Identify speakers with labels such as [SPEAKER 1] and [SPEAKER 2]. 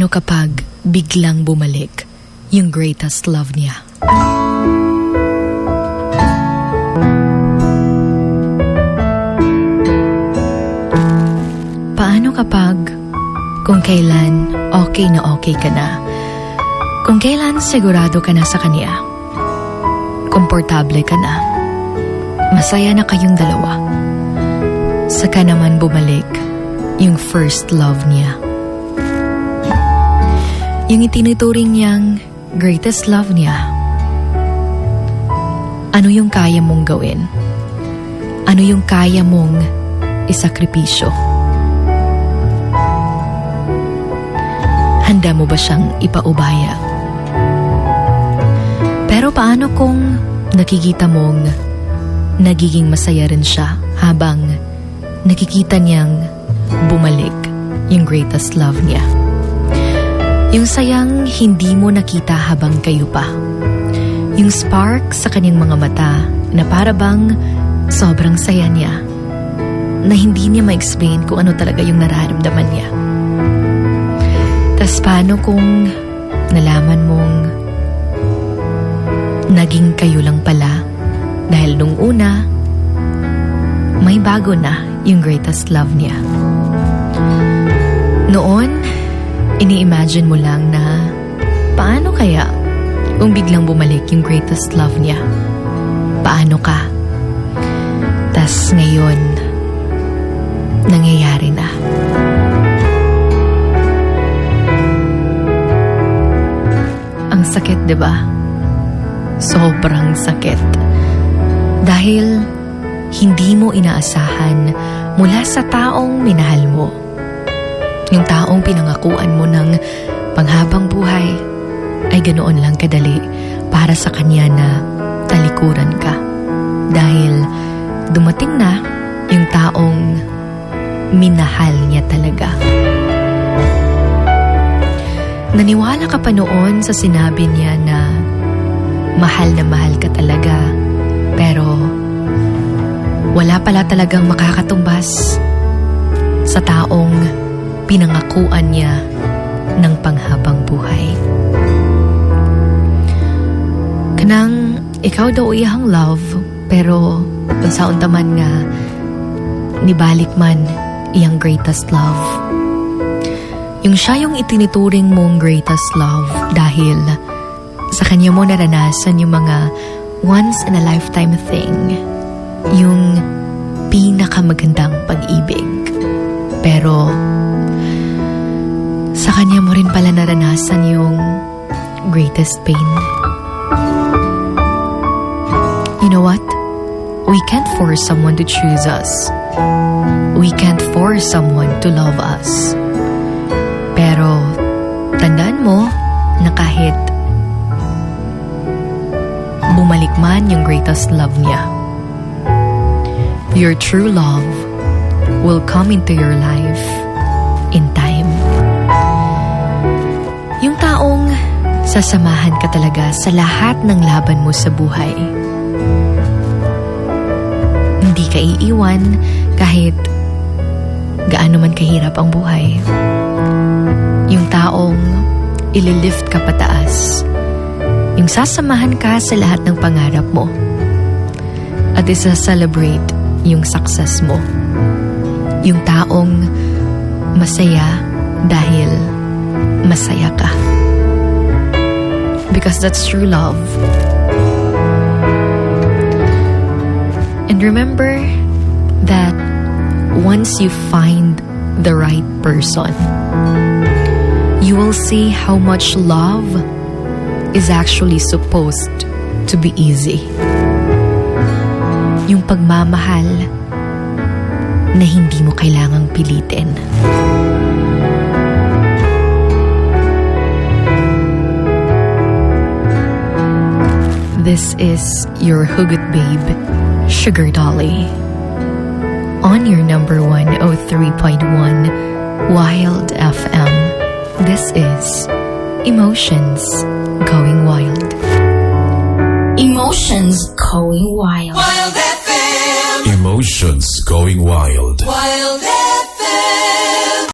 [SPEAKER 1] Paano kapag biglang bumalik yung greatest love niya? Paano kapag kung kailan okay na okay ka na? Kung kailan sigurado ka na sa kanya? Komportable ka na? Masaya na kayong dalawa? Saka naman bumalik yung first love niya. Yung itinuturing niyang greatest love niya. Ano yung kaya mong gawin? Ano yung kaya mong isakripisyo? Handa mo ba siyang ipaubaya? Pero paano kung nakikita mong nagiging masaya rin siya habang nakikita niyang bumalik yung greatest love niya? Yung sayang hindi mo nakita habang kayo pa. Yung spark sa kanyang mga mata na para bang sobrang saya niya na hindi niya ma-explain kung ano talaga yung nararamdaman niya. Tas paano kung nalaman mong naging kayo lang pala dahil nung una may bago na yung greatest love niya. Noon, ini-imagine mo lang na paano kaya kung biglang bumalik yung greatest love niya? Paano ka? Tas ngayon, nangyayari na. Ang sakit, di ba? Sobrang sakit. Dahil hindi mo inaasahan mula sa taong minahal mo. Yung taong pinangakuan mo ng panghabang buhay ay ganoon lang kadali para sa kanya na talikuran ka. Dahil dumating na yung taong minahal niya talaga. Naniwala ka pa noon sa sinabi niya na mahal na mahal ka talaga pero wala pala talagang makakatumbas sa taong pinangakuan niya ng panghabang buhay. Kanang ikaw daw iyang love pero unsaon taman nga nibalik man iyang greatest love. Yung siya yung itinituring mong greatest love dahil sa kanya mo naranasan yung mga once in a lifetime thing. Yung pinakamagandang pag-ibig. Pero sa kanya mo rin pala naranasan yung greatest pain. You know what? We can't force someone to choose us. We can't force someone to love us. Pero tandaan mo na kahit bumalik man yung greatest love niya, your true love will come into your life in time. Yung taong sasamahan ka talaga sa lahat ng laban mo sa buhay. Hindi ka iiwan kahit gaano man kahirap ang buhay. Yung taong ililift ka pataas. Yung sasamahan ka sa lahat ng pangarap mo. At isa-celebrate yung success mo. Yung taong masaya dahil masaya ka. Because that's true love. And remember that once you find the right person, you will see how much love is actually supposed to be easy. Yung pagmamahal na hindi mo kailangang pilitin. This is your Hugot Babe, Sugar Dolly. On your number 103.1 Wild FM. This is Emotions Going Wild.
[SPEAKER 2] Emotions going wild.
[SPEAKER 3] Wild FM.
[SPEAKER 4] Emotions going wild.
[SPEAKER 3] Wild FM.